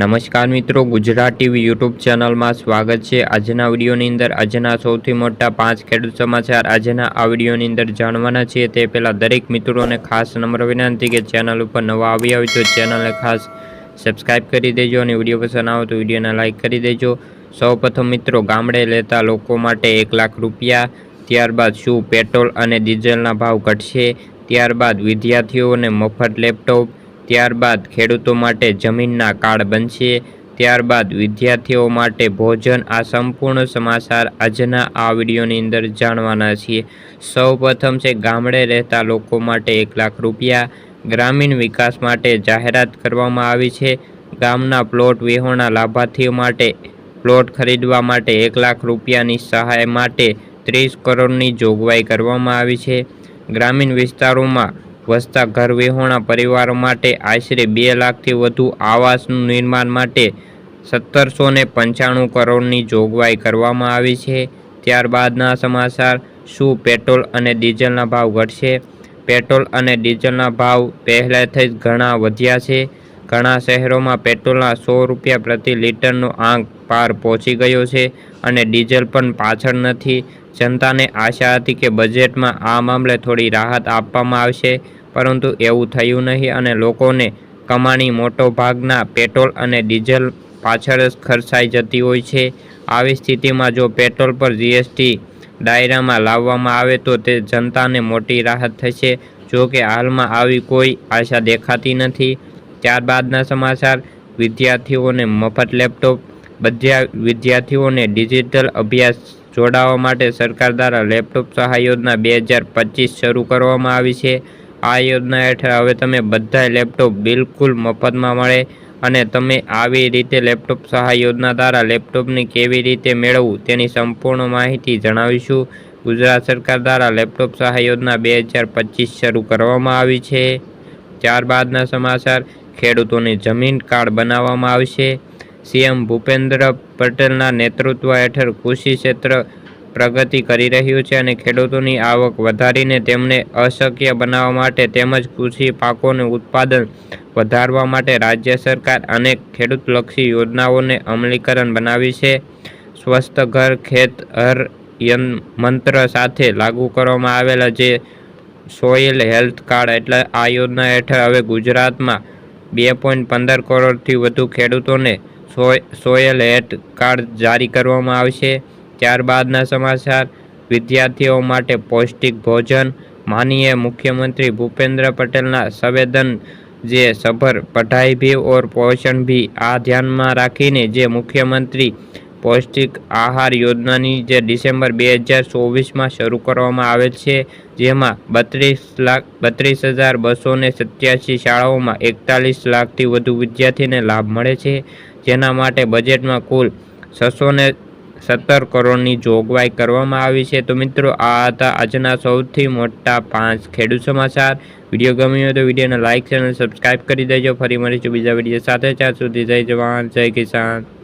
નમસ્કાર મિત્રો, Gujarat TV YouTube ચેનલમાં સ્વાગત છે. આજના વિડીયોની અંદર આજના સૌથી મોટા પાંચ ખેડૂત સમાચાર આજના આ વિડીયોની અંદર જાણવાના છીએ. તે પહેલાં દરેક મિત્રોને ખાસ નમ્ર વિનંતી કે ચેનલ ઉપર નવા આવી હોય તો ચેનલને ખાસ સબસ્ક્રાઈબ કરી દેજો અને વીડિયો પસંદ આવે તો વિડીયોને લાઇક કરી દેજો. સૌપ્રથમ મિત્રો, ગામડે લેતા લોકો માટે એક લાખ રૂપિયા, ત્યારબાદ શું પેટ્રોલ અને ડીઝલના ભાવ ઘટશે? ત્યારબાદ વિદ્યાર્થીઓને મફત લેપટોપ ત્યારબાદ ખેડૂતો માટે જમીનના કાર્ડ બનશે. ત્યારબાદ વિદ્યાર્થીઓ માટે ભોજન. આ સંપૂર્ણ સમાચાર આજના આ વિડીયોની અંદર જાણવાના છીએ. સૌપ્રથમ છે, ગામડે રહેતા લોકો માટે એક લાખ રૂપિયા. ગ્રામીણ વિકાસ માટે જાહેરાત કરવામાં આવી છે. ગામના પ્લોટ વિહોણા લાભાર્થીઓ માટે પ્લોટ ખરીદવા માટે એક લાખ રૂપિયાની સહાય માટે ત્રીસ કરોડની જોગવાઈ કરવામાં આવી છે. ગ્રામીણ વિસ્તારોમાં વસતા ઘર વિહોણા પરિવારો માટે આશરે બે લાખથી વધુ આવાસનું નિર્માણ માટે સત્તરસો ને પંચાણું કરોડની જોગવાઈ કરવામાં આવી છે. ત્યારબાદના સમાચાર, શું પેટ્રોલ અને ડીઝલના ભાવ ઘટશે? પેટ્રોલ અને ડીઝલના ભાવ પહેલાંથી જ ઘણા વધ્યા છે. ઘણા શહેરોમાં પેટ્રોલના સો રૂપિયા પ્રતિ લીટરનો આંક પાર પહોંચી ગયો છે અને ડીઝલ પણ પાછળ નથી. જનતાને આશા હતી કે બજેટમાં આ મામલે થોડી રાહત આપવામાં આવશે. પરંતુ એવું થયું નહીં અને લોકોને કમાણી મોટો ભાગના પેટ્રોલ અને ડીઝલ પાછળ જ ખર્ચાઈ જતી હોય છે. આવી સ્થિતિમાં જો પેટ્રોલ પર જીએસટી દાયરામાં લાવવામાં આવે તો તે જનતાને મોટી રાહત થશે. જો કે હાલમાં આવી કોઈ આશા દેખાતી નથી. ત્યારબાદના સમાચાર, વિદ્યાર્થીઓને મફત લેપટોપ, બધા વિદ્યાર્થીઓને ડિજિટલ અભ્યાસ જોડાવા માટે સરકાર દ્વારા લેપટોપ સહાય યોજના બે શરૂ કરવામાં આવી છે. આ યોજના હેઠળ હવે તમે બધા લેપટોપ બિલકુલ મફતમાં મળે અને તમે આવી રીતે લેપટોપ સહાય યોજના દ્વારા લેપટોપની કેવી રીતે મેળવવું તેની સંપૂર્ણ માહિતી જણાવીશું. ગુજરાત સરકાર દ્વારા લેપટોપ સહાય યોજના બે હજાર પચીસ શરૂ કરવામાં આવી છે. ત્યારબાદના સમાચાર, ખેડૂતોની જમીન કાર્ડ બનાવવામાં આવશે. સીએમ ભૂપેન્દ્ર પટેલના નેતૃત્વ હેઠળ કૃષિ ક્ષેત્ર પ્રગતિ કરી રહ્યું છે અને ખેડૂતોની આવક વધારીને તેમને અશક્ય બનાવવા માટે તેમજ કૃષિ પાકોનું ઉત્પાદન વધારવા માટે રાજ્ય સરકાર અનેક ખેડૂતલક્ષી યોજનાઓને અમલીકરણ બનાવી છે. સ્વસ્થ ઘર, ખેત, હર મંત્ર સાથે લાગુ કરવામાં આવેલા જે સોઇલ હેલ્થ કાર્ડ એટલે આ યોજના હેઠળ હવે ગુજરાતમાં બે પોઈન્ટ પંદર કરોડથી વધુ ખેડૂતોને સોય, સોયલ હેલ્થ કાર્ડ જારી કરવામાં આવશે. ત્યારબાદના સમાચાર. વિદ્યાર્થીઓ માટે પૌષ્ટિક ભોજન. માનીય મુખ્યમંત્રી ભૂપેન્દ્ર પટેલના સંવેદન જે સભર પઢાઈ ભી ઓર પોષણ ભી. આ ધ્યાનમાં રાખીને જે મુખ્યમંત્રી પૌષ્ટિક આહાર યોજનાની જે ડિસેમ્બર બે હજાર ચોવીસમાં શરૂ કરવામાં આવેલ છે, જેમાં બત્રીસ લાખ, બત્રીસ હજાર બસો ને સત્યાસી શાળાઓમાં એકતાલીસ લાખથી વધુ વિદ્યાર્થીને લાભ મળે છે. જેના માટે બજેટમાં કુલ છસો ને સત્તર કરોડની જોગવાઈ કરવામાં આવી છે. તો મિત્રો, આ હતા આજના સૌથી મોટા પાંચ ખેડૂત સમાચાર. વીડિયો ગમ્યો હોય તો વિડીયોને લાઇક અને સબસ્ક્રાઈબ કરી દેજો. ફરી મળીશું બીજા વીડિયો સાથે. ત્યાં સુધી જય જવાન, જય કિસાન.